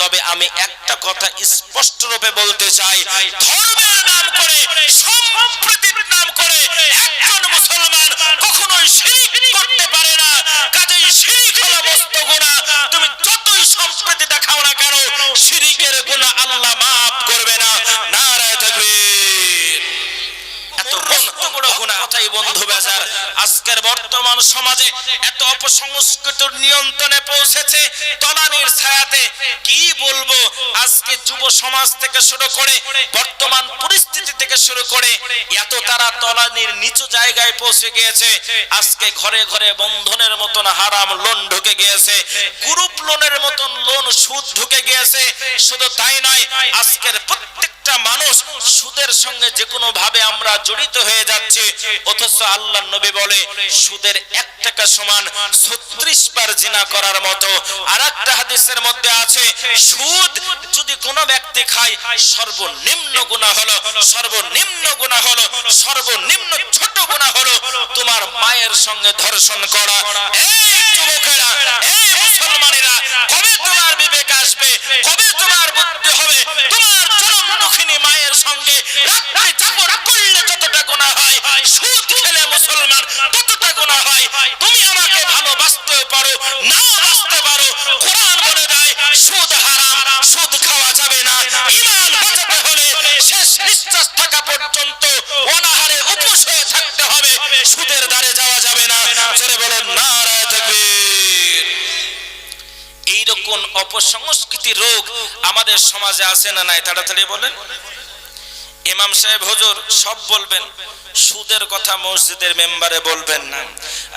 তবে আমি একটা কথা স্পষ্ট রূপে বলতে চাই। ধর্মের নাম করে, সম্প্রীতির নাম করে একজন মুসলমান কখনোই শিরিক করতে পারে না। কাজেই শিরিক হলো তুমি যতই সম্প্রীতি দেখাও না কেন, শিরিকের আল্লাহ মাফ করবে না। নারায়ে বন্ধু আজকের বর্তমান সমাজে এত অপসংস্কৃত নিয়ন্ত্রণে পৌঁছেছে তলানির ছায়াতে। কি বলব? আজকে যুব সমাজ থেকে শুরু করে, বর্তমান পরিস্থিতি থেকে শুরু করে, এত তারা তলানির নিচু জায়গায় পৌঁছে গিয়েছে। আজকে ঘরে ঘরে বন্ধনের মতন হারাম লোন ঢুকে গিয়েছে। গ্রুপ লোনের মতন লোন সুদ ঢুকে গিয়েছে। শুধু তাই নয়, আজকের প্রত্যেকটা মানুষ সুদের সঙ্গে যে কোনো ভাবে আমরা জড়িত হয়ে যাচ্ছে, অথচ আল্লাহ নবী বলে, সুদের এক টাকা সমান ছত্রিশ বার জিনা করার মতো। আর একটা হাদিসের মধ্যে আছে, সুদ যদি কোনো ব্যক্তি খায়, সর্বনিম্ন গুণা হলো, সর্বনিম্ন গুণা হলো, সর্বনিম্ন ছোট গুণা হলো, তোমার মায়ের সঙ্গে ধর্ষণ করা। এই যুবকেরা, এই মুসলমানেরা নিঃশ্বাস থাকা পর্যন্ত অনাহারে উপোস হয়ে থাকতে হবে। সুদের দ্বারে যাওয়া যাবে না। জোরে বলুন নারায়ে তাকবীর। এইরকম অপসংস্কৃতি রোগ আমাদের সমাজে আছে না নাই? তাড়াতাড়ি বলেন। ইমাম সাহেব হুজুর সব বলবেন। সুদের কথা মসজিদের মেম্বারে বলবেন না।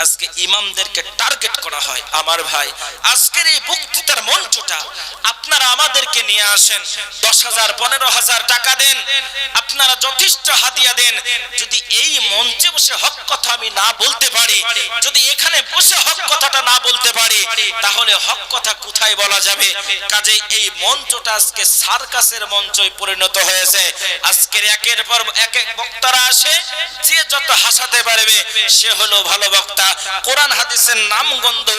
আজকে ইমামদেরকে টার্গেট করা হয়। আমার ভাই আজকের এই বক্তৃতার মঞ্চটা আপনারা আমাদেরকে নিয়ে আসেন। দশ হাজার পনেরো হাজার টাকা দেন। আপনারা যথেষ্ট হাদিয়া দেন। যদি এই মঞ্চে বসে হক কথা আমি না বলতে পারি, যদি এখানে বসে হক কথাটা না বলতে পারি, তাহলে হক কথা কোথায় বলা যাবে? কাজে এই মঞ্চটা আজকে সার্কাসের মঞ্চই পরিণত হয়েছে। আজকের একের পর এক এক বক্তারা আসে, যে যত হাসাতে পারবে, সে হলো ভালো বক্তা। কোরআন হাদিসের নাম গন্ধ